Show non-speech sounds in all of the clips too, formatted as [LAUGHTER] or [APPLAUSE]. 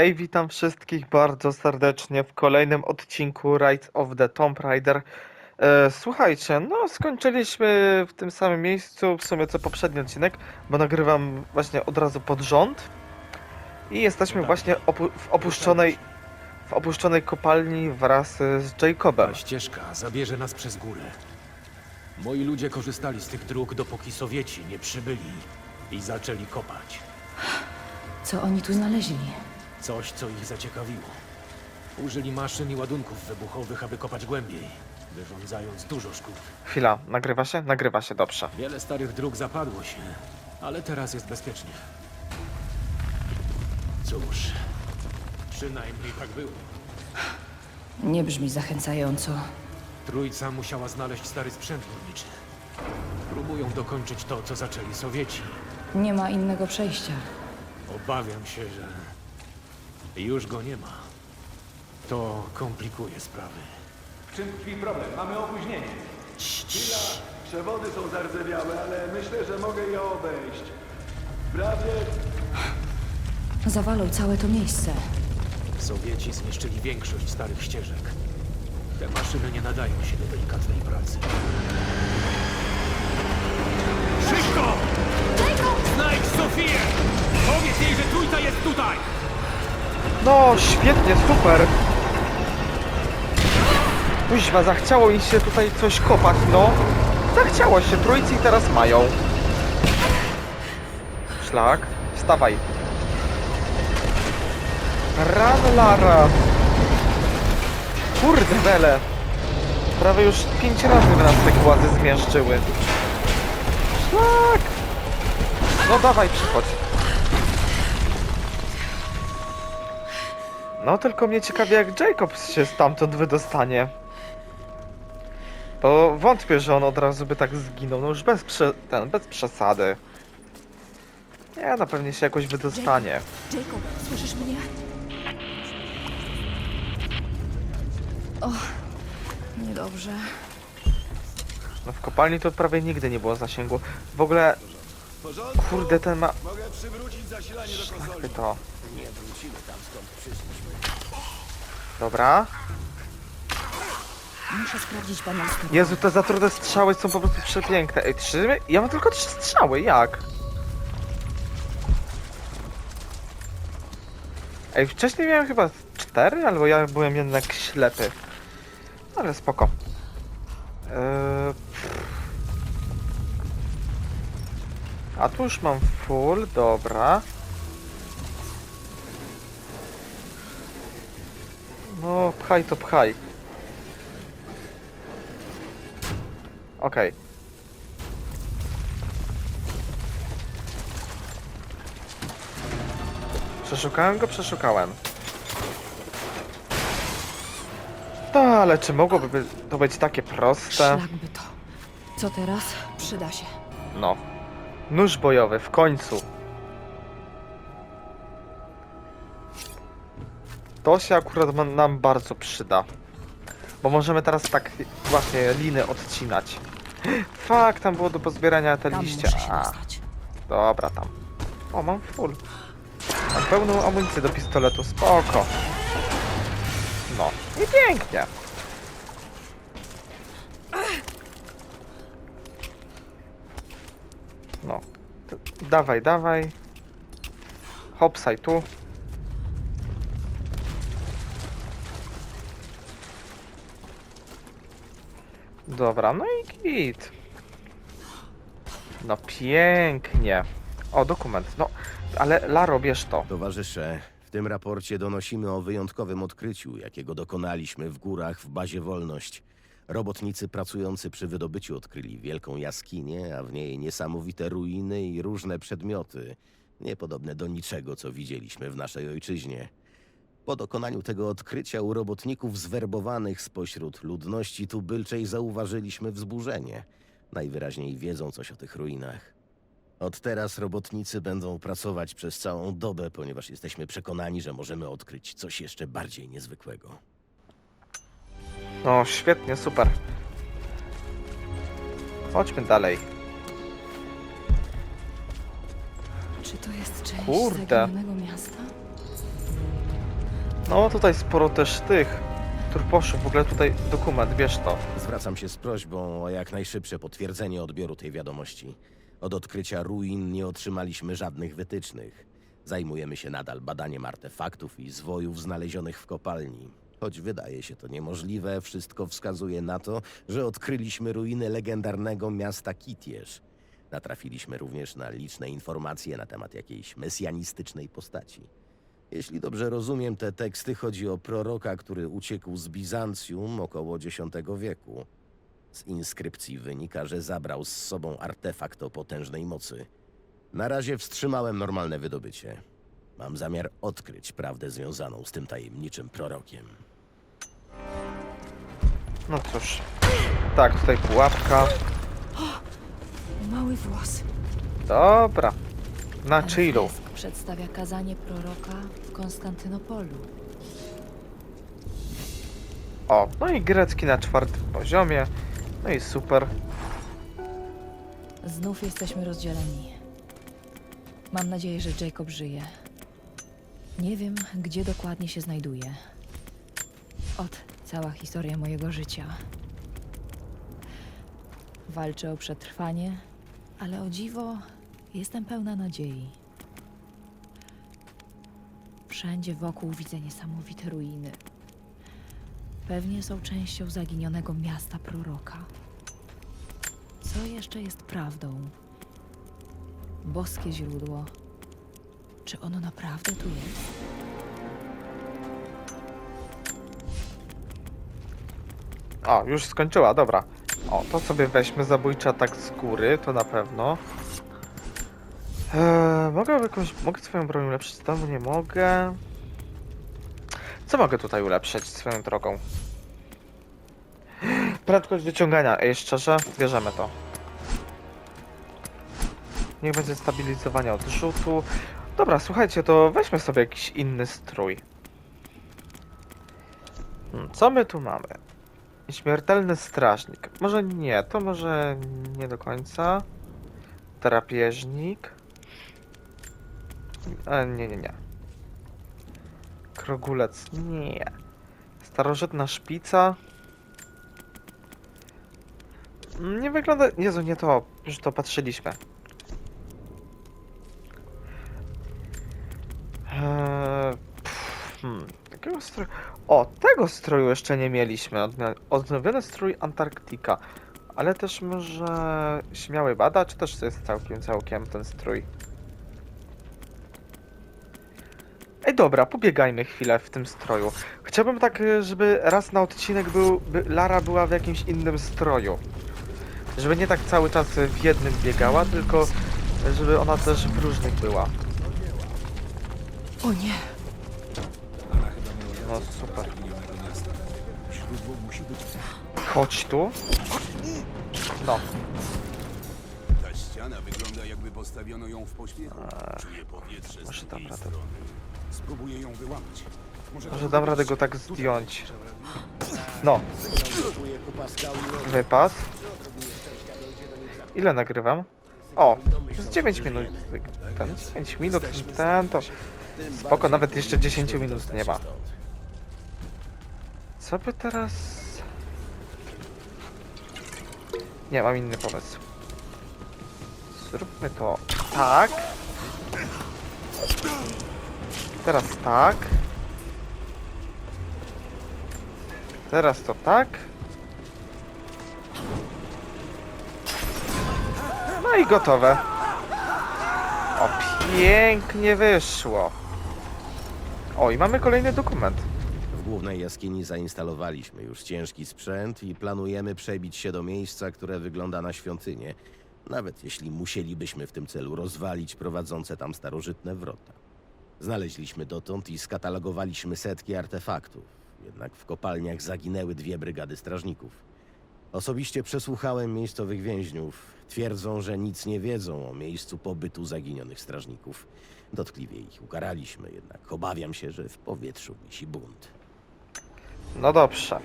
Hej, witam wszystkich bardzo serdecznie w kolejnym odcinku Rise of the Tomb Raider. E, słuchajcie, no skończyliśmy w tym samym miejscu, w sumie co poprzedni odcinek, bo nagrywam właśnie od razu pod rząd. I jesteśmy właśnie opu w opuszczonej w opuszczonej kopalni wraz z Jacobem. Ta ścieżka zabierze nas przez górę. Moi ludzie korzystali z tych dróg, dopóki Sowieci nie przybyli i zaczęli kopać. Co oni tu znaleźli? Coś, co ich zaciekawiło. Użyli maszyn i ładunków wybuchowych, aby kopać głębiej, wyrządzając dużo szkód. Chwila, nagrywa się? Nagrywa się, dobrze. Wiele starych dróg zapadło się, ale teraz jest bezpiecznie. Cóż, przynajmniej tak było. Nie brzmi zachęcająco. Trójca musiała znaleźć stary sprzęt górniczy. Próbują dokończyć to, co zaczęli Sowieci. Nie ma innego przejścia. Obawiam się, że już go nie ma. To komplikuje sprawy. W czym tkwi problem? Mamy opóźnienie. Chwila. Przewody są zardzewiałe, ale myślę, że mogę je obejść. Prawie Zawalą całe to miejsce. Sowieci zniszczyli większość starych ścieżek. Te maszyny nie nadają się do delikatnej pracy. Szybko! Znajdź Sofię! Powiedz jej, że trójca jest tutaj! No, świetnie, super! Kuźwa, zachciało im się tutaj coś kopać, no. Zachciało się, trójcy i teraz mają. Szlak, wstawaj. Ran Lara. Kurde wele. Prawie już pięć razy w nas te głazy zmieszczyły. Szlak! No dawaj, przychodź. No tylko mnie ciekawi jak Jacob się stamtąd wydostanie. Bo wątpię, że on od razu by tak zginął, no już bez, prze ten, bez przesady. Nie, no pewnie się jakoś wydostanie. Jacob, słyszysz mnie? O, niedobrze. No w kopalni to prawie nigdy nie było zasięgu. W ogóle, kurde, ten ma... mogę przywrócić zasilanie do Szlak konsoli. by to. Dobra. Muszę sprawdzić baniastę. Jezu, te zatrute strzały są po prostu przepiękne. Ej, trzy? Ja mam tylko trzy strzały, jak? Ej, wcześniej miałem chyba cztery, albo ja byłem jednak ślepy. Ale spoko. Eee... A tu już mam full, dobra. Pchaj to pchaj. Okej. Przeszukałem go, przeszukałem. No, ale czy mogłoby by to być takie proste? Szlak by to. Co teraz? Przyda się. No. Nóż bojowy, w końcu. To się akurat ma- nam bardzo przyda. Bo możemy teraz tak właśnie liny odcinać. [LAUGHS] Fak, tam było do pozbierania te Tam liście. muszę się A, dostać. dobra, tam. O, mam full. Mam pełną amunicję do pistoletu, spoko. No, i pięknie. No. To, dawaj, dawaj. Hopsaj tu. Dobra, no i git. No pięknie. O, dokument. No, ale Laro, bierz to. Towarzysze, w tym raporcie donosimy o wyjątkowym odkryciu, jakiego dokonaliśmy w górach w bazie Wolność. Robotnicy pracujący przy wydobyciu odkryli wielką jaskinię, a w niej niesamowite ruiny i różne przedmioty, niepodobne do niczego, co widzieliśmy w naszej ojczyźnie. Po dokonaniu tego odkrycia u robotników zwerbowanych spośród ludności tubylczej zauważyliśmy wzburzenie. Najwyraźniej wiedzą coś o tych ruinach. Od teraz robotnicy będą pracować przez całą dobę, ponieważ jesteśmy przekonani, że możemy odkryć coś jeszcze bardziej niezwykłego. No, świetnie, super. Chodźmy dalej. Czy to jest część Kurde. zaginionego miasta? No tutaj sporo też tych turposzów. W ogóle tutaj dokument, wiesz to. Zwracam się z prośbą o jak najszybsze potwierdzenie odbioru tej wiadomości. Od odkrycia ruin nie otrzymaliśmy żadnych wytycznych. Zajmujemy się nadal badaniem artefaktów i zwojów znalezionych w kopalni. Choć wydaje się to niemożliwe, wszystko wskazuje na to, że odkryliśmy ruiny legendarnego miasta Kitierz. Natrafiliśmy również na liczne informacje na temat jakiejś mesjanistycznej postaci. Jeśli dobrze rozumiem te teksty, chodzi o proroka, który uciekł z Bizancjum około X wieku. Z inskrypcji wynika, że zabrał z sobą artefakt o potężnej mocy. Na razie wstrzymałem normalne wydobycie. Mam zamiar odkryć prawdę związaną z tym tajemniczym prorokiem. No cóż. Tak, tutaj pułapka. Mały włos. Dobra. Na chillu. fresk przedstawia kazanie proroka w Konstantynopolu. O, no i grecki na czwartym poziomie. No i super. Znów jesteśmy rozdzieleni. Mam nadzieję, że Jacob żyje. Nie wiem, gdzie dokładnie się znajduje. Ot, cała historia mojego życia. Walczę o przetrwanie, ale o dziwo jestem pełna nadziei. Wszędzie wokół widzę niesamowite ruiny. Pewnie są częścią zaginionego miasta proroka. Co jeszcze jest prawdą? Boskie źródło. Czy ono naprawdę tu jest? O, już skończyła, dobra. O, to sobie weźmy zabójczy atak z góry, to na pewno. Eee, mogę jakąś, mogę swoją broń ulepszyć? To nie mogę. Co mogę tutaj ulepszyć swoją drogą? [GASPS] Prędkość wyciągania. Ej, szczerze, bierzemy to. Niech będzie stabilizowanie odrzutu. Dobra, słuchajcie, to weźmy sobie jakiś inny strój. Hmm, Co my tu mamy? Śmiertelny strażnik. Może nie, to może nie do końca. Drapieżnik. E, nie, nie, nie. Krogulec. Nie. Starożytna szpica. Mm, Nie wygląda... Jezu, nie to. Już to patrzyliśmy. Eee, pff, hmm, stroju? O, tego stroju jeszcze nie mieliśmy. Odnowiony strój Antarktika. Ale też może śmiały bada, czy też to jest całkiem, całkiem ten strój? Ej, dobra, pobiegajmy chwilę w tym stroju. Chciałbym tak, y, żeby raz na odcinek był, by Lara była w jakimś innym stroju. Żeby nie tak cały czas w jednym biegała, tylko żeby ona też w różnych była. O nie! No super. Chodź tu. No, Ta ściana wygląda jakby postawiono ją w pośpiechu. Czuję powietrze może z drugiej radę. strony. Spróbuję ją wyłamać. Może dam radę go tak zdjąć. No, wypas. Ile nagrywam? O, z 9 minut. Ten 5 minut, ten to. Spoko, nawet jeszcze 10 minut nie ma. Co by teraz. Nie, mam inny pomysł. Zróbmy to tak. Teraz tak. Teraz to tak. No i gotowe. O, pięknie wyszło. O, i mamy kolejny dokument. W głównej jaskini zainstalowaliśmy już ciężki sprzęt i planujemy przebić się do miejsca, które wygląda na świątynię, nawet jeśli musielibyśmy w tym celu rozwalić prowadzące tam starożytne wrota. Znaleźliśmy dotąd i skatalogowaliśmy setki artefaktów, jednak w kopalniach zaginęły dwie brygady strażników. Osobiście przesłuchałem miejscowych więźniów. Twierdzą, że nic nie wiedzą o miejscu pobytu zaginionych strażników. Dotkliwie ich ukaraliśmy, jednak obawiam się, że w powietrzu wisi bunt. No dobrze.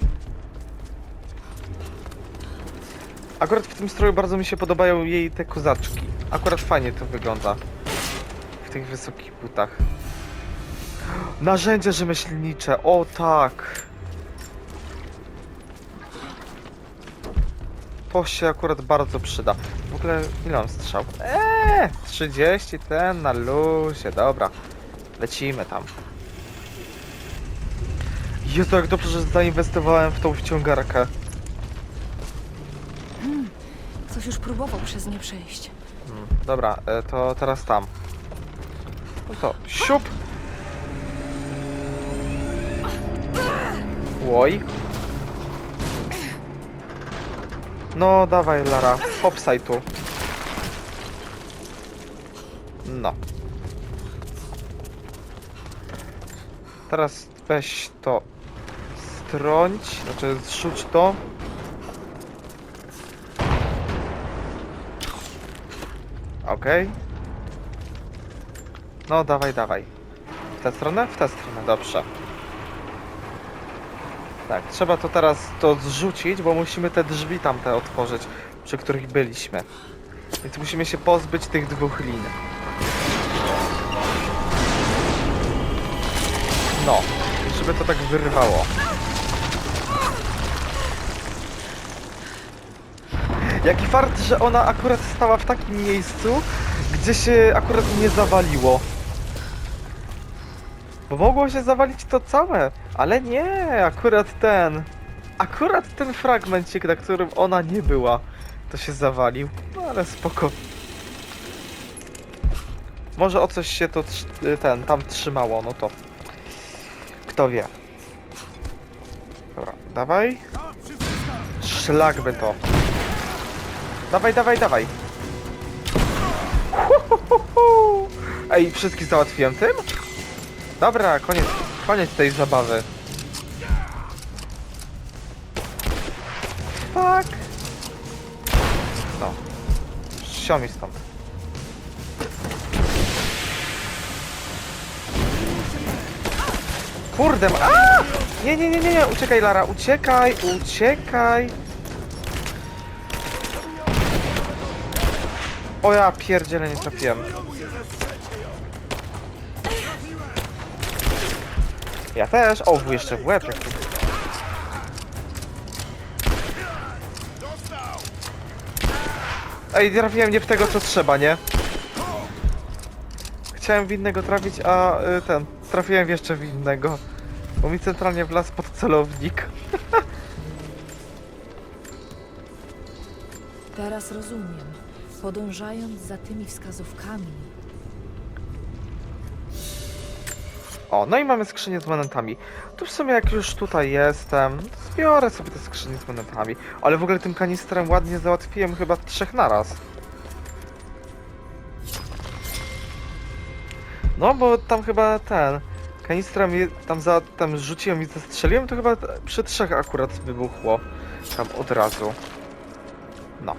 Akurat w tym stroju bardzo mi się podobają jej te kozaczki. Akurat fajnie to wygląda. W tych wysokich butach. Narzędzie rzemieślnicze, o tak. To się akurat bardzo przyda. W ogóle ile mam strzał? Eee, 30 ten na luzie, dobra. Lecimy tam. Jezu, jak dobrze, że zainwestowałem w tą wciągarkę. Ktoś już próbował przez nie przejść. Mm, Dobra, e, to teraz tam. No to siup. Łoj. No dawaj Lara, hopsaj tu. No. Teraz weź to strąć, znaczy zrzuć to. Okej. No, dawaj, dawaj. W tę stronę? W tę stronę, dobrze. Tak, trzeba to teraz to zrzucić, bo musimy te drzwi tamte otworzyć, przy których byliśmy. Więc musimy się pozbyć tych dwóch lin. No, żeby to tak wyrwało. Jaki fart, że ona akurat stała w takim miejscu, gdzie się akurat nie zawaliło. Bo mogło się zawalić to całe, ale nie, akurat ten. Akurat ten fragmencik, na którym ona nie była, to się zawalił. No ale spoko. Może o coś się to trz- ten tam trzymało, no to. Kto wie. Dobra, dawaj. Szlak by to. Dawaj, dawaj, dawaj. Huhuhuhu. Ej, wszystkich załatwiłem tym? Dobra, koniec, koniec tej zabawy. Tak. No. Siomi stąd. Kurde, a! Nie, nie, nie, nie, nie, uciekaj Lara, uciekaj, uciekaj. O ja pierdzielę, nie trafiłem. Ja też. O, jeszcze w łeb. Jak... Ej, trafiłem nie w tego, co trzeba, nie? Chciałem w innego trafić, a y, ten, trafiłem jeszcze w innego. Bo mi centralnie wlazł pod celownik. Teraz rozumiem. Podążając za tymi wskazówkami, O, no i mamy skrzynię z monetami. Tu w sumie jak już tutaj jestem, zbiorę sobie te skrzynie z monetami. Ale w ogóle tym kanistrem ładnie załatwiłem chyba trzech naraz. No, bo tam chyba ten... Kanistrem tam za... tam rzuciłem i zastrzeliłem, to chyba przy trzech akurat wybuchło. Tam od razu. No.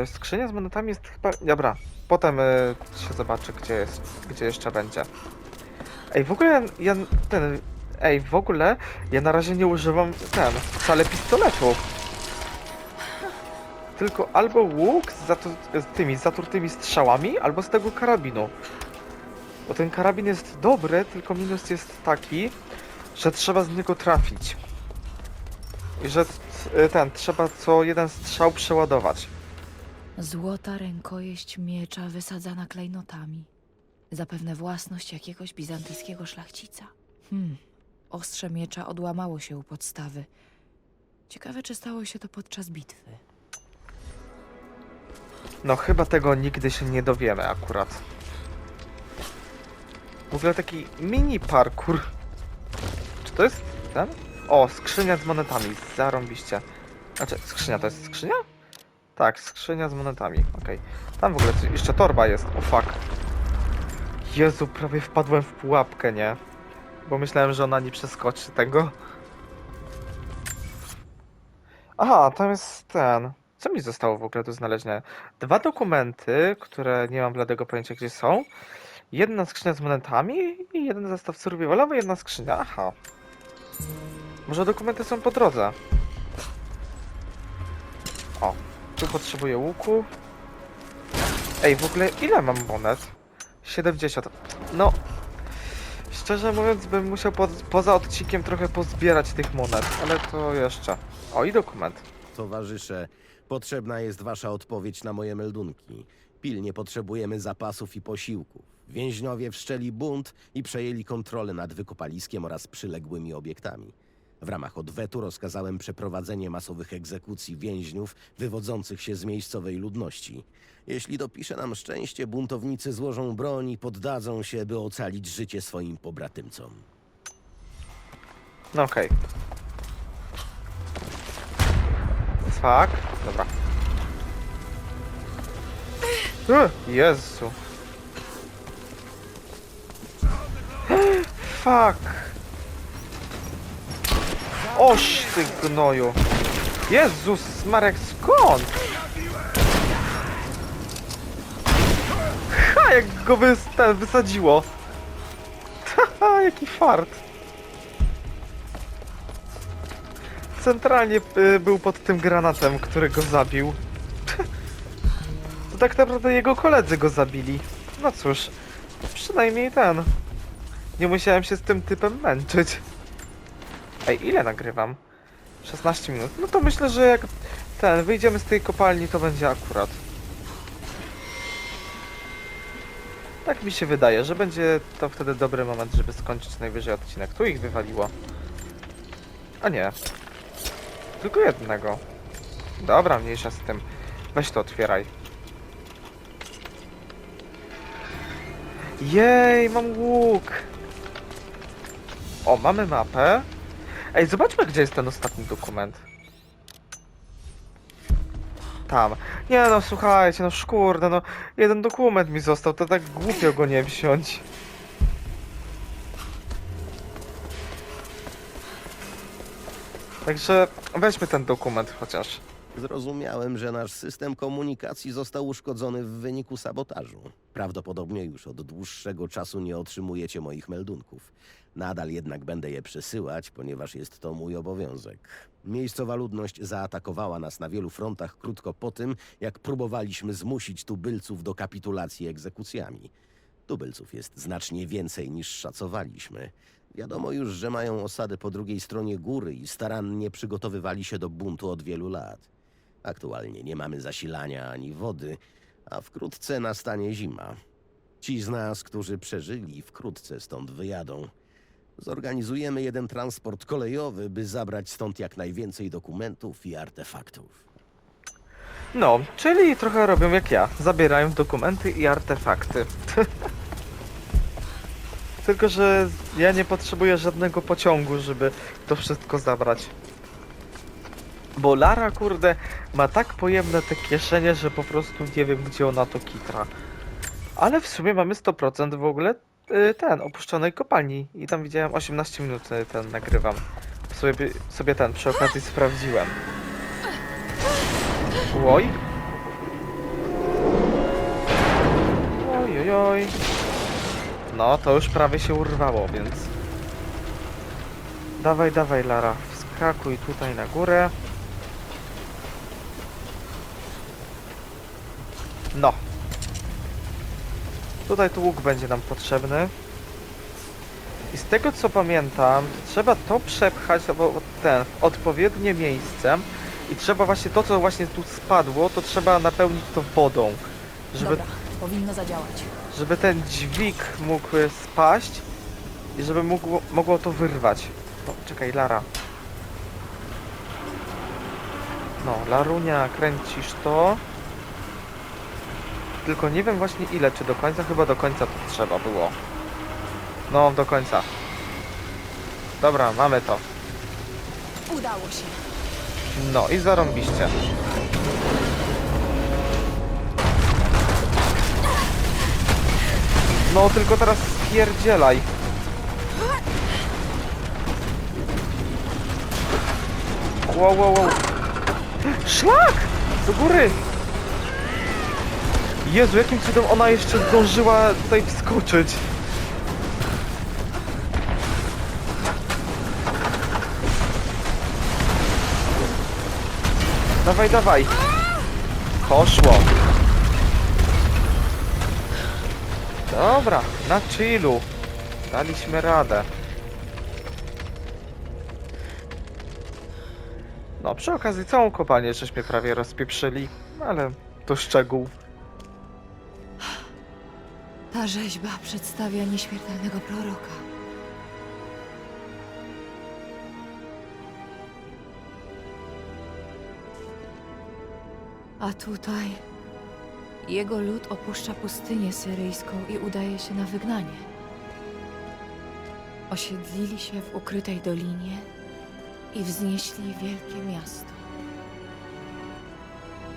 Yy, skrzynia z monetami jest chyba... Dobra, potem yy, się zobaczy, gdzie jest, gdzie jeszcze będzie. Ej, w ogóle ja ten... Ej, w ogóle ja na razie nie używam ten, wcale pistoletu. Tylko albo łuk z, zatu- z tymi zaturtymi strzałami, albo z tego karabinu. Bo ten karabin jest dobry, tylko minus jest taki, że trzeba z niego trafić. I że t- ten, trzeba co jeden strzał przeładować. Złota rękojeść miecza wysadzana klejnotami. Zapewne własność jakiegoś bizantyjskiego szlachcica. Hmm. Ostrze miecza odłamało się u podstawy. Ciekawe, czy stało się to podczas bitwy. No chyba tego nigdy się nie dowiemy akurat. W ogóle taki mini parkour. Czy to jest ten? O, skrzynia z monetami, zarąbiście. Znaczy, skrzynia to jest skrzynia? Tak, skrzynia z monetami, okej. Tam w ogóle coś, jeszcze torba jest, o fuck. Jezu, prawie wpadłem w pułapkę, nie? Bo myślałem, że ona nie przeskoczy tego. Aha, tam jest ten. Co mi zostało w ogóle do znalezienia? Dwa dokumenty, które nie mam bladego pojęcia gdzie są. Jedna skrzynia z monetami i jeden zestaw survivalowy, jedna skrzynia. Aha. Może dokumenty są po drodze. Tu potrzebuję łuku. Ej, w ogóle ile mam monet? 70. No, Szczerze mówiąc, bym musiał po, poza odcinkiem trochę pozbierać tych monet, ale to jeszcze. O, i dokument. Towarzysze, potrzebna jest wasza odpowiedź na moje meldunki. Pilnie potrzebujemy zapasów i posiłków. Więźniowie wszczęli bunt i przejęli kontrolę nad wykopaliskiem oraz przyległymi obiektami. W ramach odwetu rozkazałem przeprowadzenie masowych egzekucji więźniów wywodzących się z miejscowej ludności. Jeśli dopisze nam szczęście, buntownicy złożą broń i poddadzą się, by ocalić życie swoim pobratymcom. No okej. Fuck. Dobra. E, Jezu. [GASPS] Fuck. Oż ty gnoju. Jezus Marek, skąd? Ha, jak go wys ten, wysadziło. Haha, jaki fart. Centralnie y, był pod tym granatem, który go zabił. To tak naprawdę jego koledzy go zabili. No cóż, przynajmniej ten. Nie musiałem się z tym typem męczyć. Ej, ile nagrywam? 16 minut. No to myślę, że jak ten, wyjdziemy z tej kopalni, to będzie akurat. Tak mi się wydaje, że będzie to wtedy dobry moment, żeby skończyć najwyżej odcinek. Tu ich wywaliło. A nie. Tylko jednego. Dobra, mniejsza z tym. Weź to otwieraj. Jej, mam łuk. O, mamy mapę. Ej, zobaczmy, gdzie jest ten ostatni dokument. Tam. Nie no, słuchajcie, no szkurde, no. Jeden dokument mi został, to tak głupio go nie wziąć. Także weźmy ten dokument chociaż. Zrozumiałem, że nasz system komunikacji został uszkodzony w wyniku sabotażu. Prawdopodobnie już od dłuższego czasu nie otrzymujecie moich meldunków. Nadal jednak będę je przesyłać, ponieważ jest to mój obowiązek. Miejscowa ludność zaatakowała nas na wielu frontach krótko po tym, jak próbowaliśmy zmusić tubylców do kapitulacji egzekucjami. Tubylców jest znacznie więcej niż szacowaliśmy. Wiadomo już, że mają osady po drugiej stronie góry i starannie przygotowywali się do buntu od wielu lat. Aktualnie nie mamy zasilania ani wody, a wkrótce nastanie zima. Ci z nas, którzy przeżyli, wkrótce stąd wyjadą. Zorganizujemy jeden transport kolejowy, by zabrać stąd jak najwięcej dokumentów i artefaktów. No, czyli trochę robią jak ja. Zabierają dokumenty i artefakty. [LAUGHS] Tylko, że ja nie potrzebuję żadnego pociągu, żeby to wszystko zabrać. Bo Lara, kurde, ma tak pojemne te kieszenie, że po prostu nie wiem, gdzie ona to kitra. Ale w sumie mamy 100% w ogóle y, ten, opuszczonej kopalni. I tam widziałem 18 minut y, ten nagrywam. Sobie, sobie ten przy okazji sprawdziłem. Oj. Oj, oj, oj. No, to już prawie się urwało, więc... Dawaj, dawaj, Lara. Wskakuj tutaj na górę. No. Tutaj tu łuk będzie nam potrzebny. I z tego co pamiętam, to trzeba to przepchać albo ten, w odpowiednie miejsce. I trzeba właśnie to, co właśnie tu spadło, to trzeba napełnić to wodą. Żeby, Dobra, powinno zadziałać. żeby ten dźwig mógł spaść i żeby mógł, mogło to wyrwać. No, czekaj, Lara. No, Larunia, kręcisz to. Tylko nie wiem właśnie ile, czy do końca, chyba do końca to trzeba było. No, do końca. Dobra, mamy to. Udało się. No i zarąbiście. No tylko teraz spierdzielaj. Wow, wow, wow. Szlak! Do góry! Jezu, jakim cudem ona jeszcze zdążyła tutaj wskoczyć? Dawaj, dawaj. Poszło. Dobra, na chillu. Daliśmy radę. No, przy okazji całą kopalnię żeśmy prawie rozpieprzyli, ale to szczegół. Ta rzeźba przedstawia nieśmiertelnego proroka. A tutaj jego lud opuszcza pustynię syryjską i udaje się na wygnanie. Osiedlili się w ukrytej dolinie i wznieśli wielkie miasto.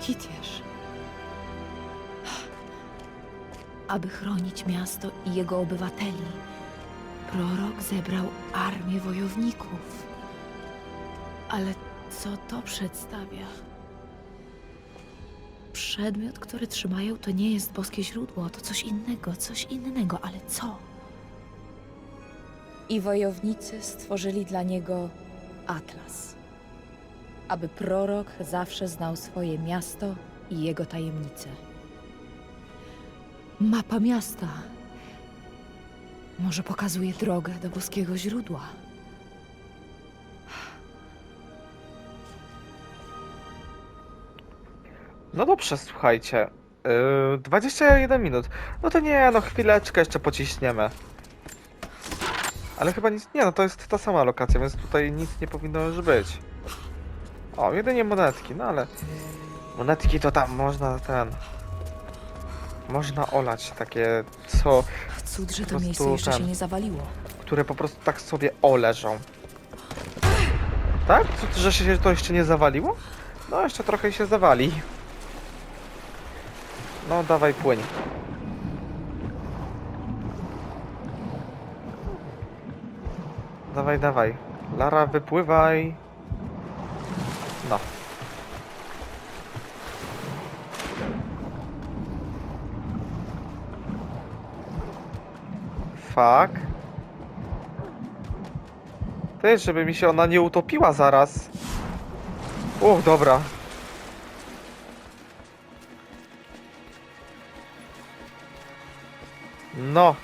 Kitierz. Aby chronić miasto i jego obywateli, prorok zebrał armię wojowników. Ale co to przedstawia? Przedmiot, który trzymają, to nie jest boskie źródło, to coś innego, coś innego, ale co? I wojownicy stworzyli dla niego atlas, aby prorok zawsze znał swoje miasto i jego tajemnice. Mapa miasta. Może pokazuje drogę do boskiego źródła. No dobrze, słuchajcie. Yy, 21 minut. No to nie, no chwileczkę jeszcze pociśniemy. Ale chyba nic. Nie, no to jest ta sama lokacja, więc tutaj nic nie powinno już być. O, jedynie monetki, no ale. Monetki to tam można ten. Można olać takie, co. Cud, że to miejsce jeszcze się nie zawaliło. które po prostu tak sobie oleżą. Tak? Co, że się to jeszcze nie zawaliło? No, jeszcze trochę się zawali. No, dawaj płyń. Dawaj, dawaj. Lara, wypływaj. Fuck. Ty, żeby mi się ona nie utopiła zaraz. Uch, dobra. No,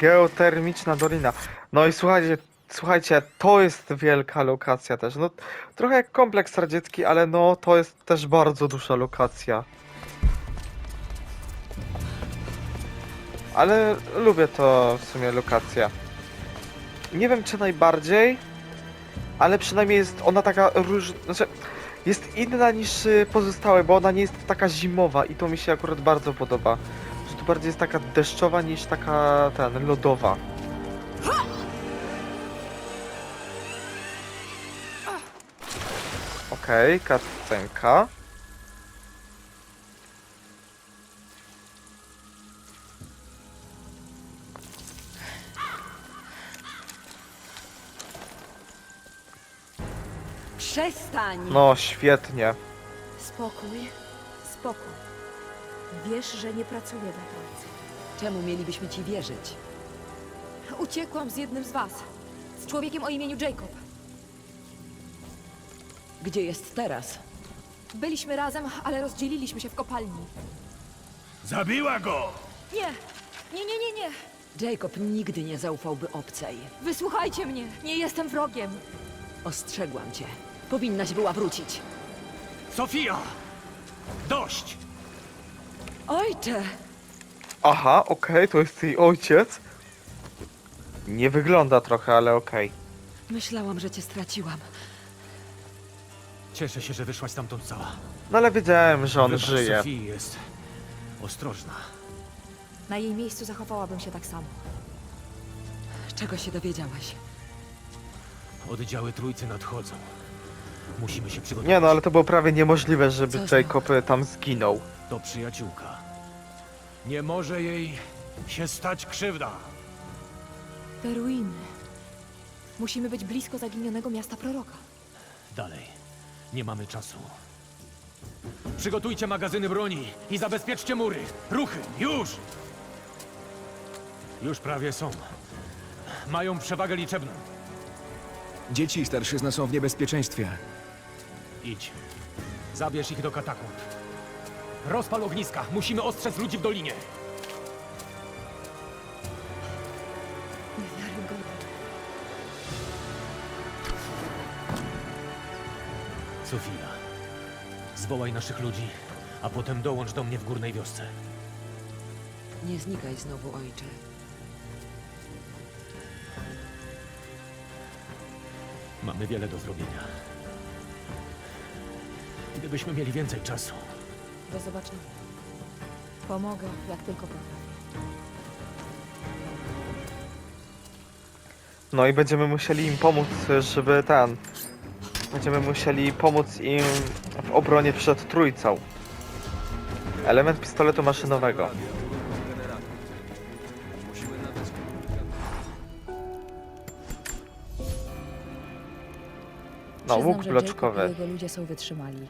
geotermiczna dolina. No i słuchajcie, słuchajcie, to jest wielka lokacja też. No, trochę jak kompleks radziecki, ale no, to jest też bardzo duża lokacja. Ale lubię to w sumie lokacja. Nie wiem czy najbardziej, ale przynajmniej jest ona taka różna, znaczy jest inna niż y, pozostałe, bo ona nie jest taka zimowa i to mi się akurat bardzo podoba. Że tu bardziej jest taka deszczowa niż taka ten lodowa. Okej, okay, cutscenka. Przestań! No, świetnie. Spokój, spokój. Wiesz, że nie pracuję dla Trójcy. Czemu mielibyśmy ci wierzyć? Uciekłam z jednym z was. Z człowiekiem o imieniu Jacob. Gdzie jest teraz? Byliśmy razem, ale rozdzieliliśmy się w kopalni. Zabiła go! Nie! Nie, nie, nie, nie! Jacob nigdy nie zaufałby obcej. Wysłuchajcie mnie! Nie jestem wrogiem! Ostrzegłam cię. Powinnaś była wrócić. Sofia! Dość! Ojcze! Aha, okej, to jest jej ojciec. Nie wygląda trochę, ale okej. Myślałam, że cię straciłam. Cieszę się, że wyszłaś stamtąd cała. No ale wiedziałem, że on Wybacz, żyje. Sofii jest ostrożna. Na jej miejscu zachowałabym się tak samo. Czego się dowiedziałaś? Oddziały trójcy nadchodzą. Musimy się przygotować. Nie no, ale to było prawie niemożliwe, żeby Co znowu? Jacob y, tam zginął. To przyjaciółka. Nie może jej się stać krzywda. Te ruiny. Musimy być blisko zaginionego miasta proroka. Dalej. Nie mamy czasu. Przygotujcie magazyny broni i zabezpieczcie mury. Ruchy, już! Już prawie są. Mają przewagę liczebną. Dzieci i starszyzna są w niebezpieczeństwie. Idź. Zabierz ich do katakumb. Rozpal ogniska. Musimy ostrzec ludzi w dolinie. Niewiarygodne. Sofia, zwołaj naszych ludzi, a potem dołącz do mnie w górnej wiosce. Nie znikaj znowu, ojcze. Mamy wiele do zrobienia. Gdybyśmy mieli więcej czasu. Do zobaczenia. Pomogę, jak tylko potrafię. No i będziemy musieli im pomóc, żeby ten... Będziemy musieli pomóc im w obronie przed trójcą. Element pistoletu maszynowego. No, Przyznam, łuk że Jacob bloczkowy. jego ludzie są wytrzymali.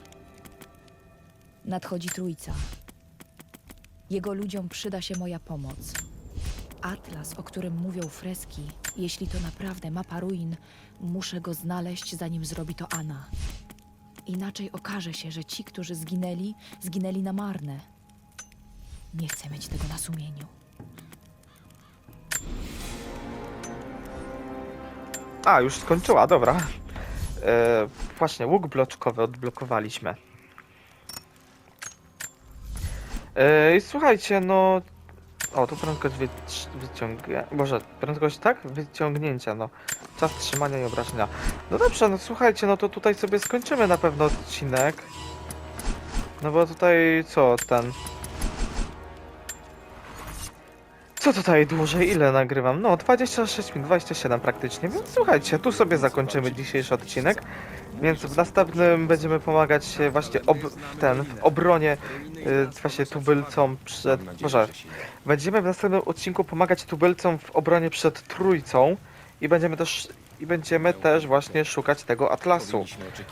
Nadchodzi trójca. Jego ludziom przyda się moja pomoc. Atlas, o którym mówią freski, jeśli to naprawdę mapa ruin, muszę go znaleźć, zanim zrobi to Anna. Inaczej okaże się, że ci, którzy zginęli, zginęli na marne. Nie chcę mieć tego na sumieniu. A, już skończyła, dobra. E, właśnie, łuk bloczkowy odblokowaliśmy. I słuchajcie, no... O, tu prędkość wyci- wyciągnięcia... Boże, prędkość, tak? Wyciągnięcia, no. Czas trzymania i obrażenia. No dobrze, no słuchajcie, no to tutaj sobie skończymy na pewno odcinek. No bo tutaj, co, ten... Co tutaj dłużej? Ile nagrywam? No, 26 minut, 27 praktycznie, więc słuchajcie, tu sobie zakończymy dzisiejszy odcinek. Więc w następnym będziemy pomagać właśnie w ten, w obronie y, właśnie tubylcom przed... Boże, będziemy w następnym odcinku pomagać tubylcom w obronie przed trójcą i będziemy też i będziemy też właśnie szukać tego atlasu,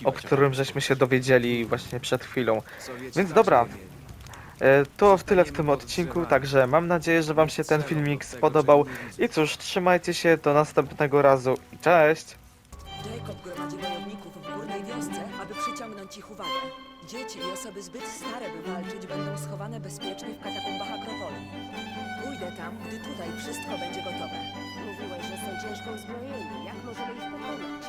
o którym żeśmy się dowiedzieli właśnie przed chwilą. Więc dobra, E, To w tyle w tym odcinku, także mam nadzieję, że Wam się ten filmik spodobał. I cóż, trzymajcie się do następnego razu i cześć! zwrócić ich uwagę. Dzieci i osoby zbyt stare, by walczyć, będą schowane bezpiecznie w katakumbach Akropolii. Pójdę tam, gdy tutaj wszystko będzie gotowe. Mówiłeś, że są ciężko uzbrojeni. Jak możemy ich pokonać?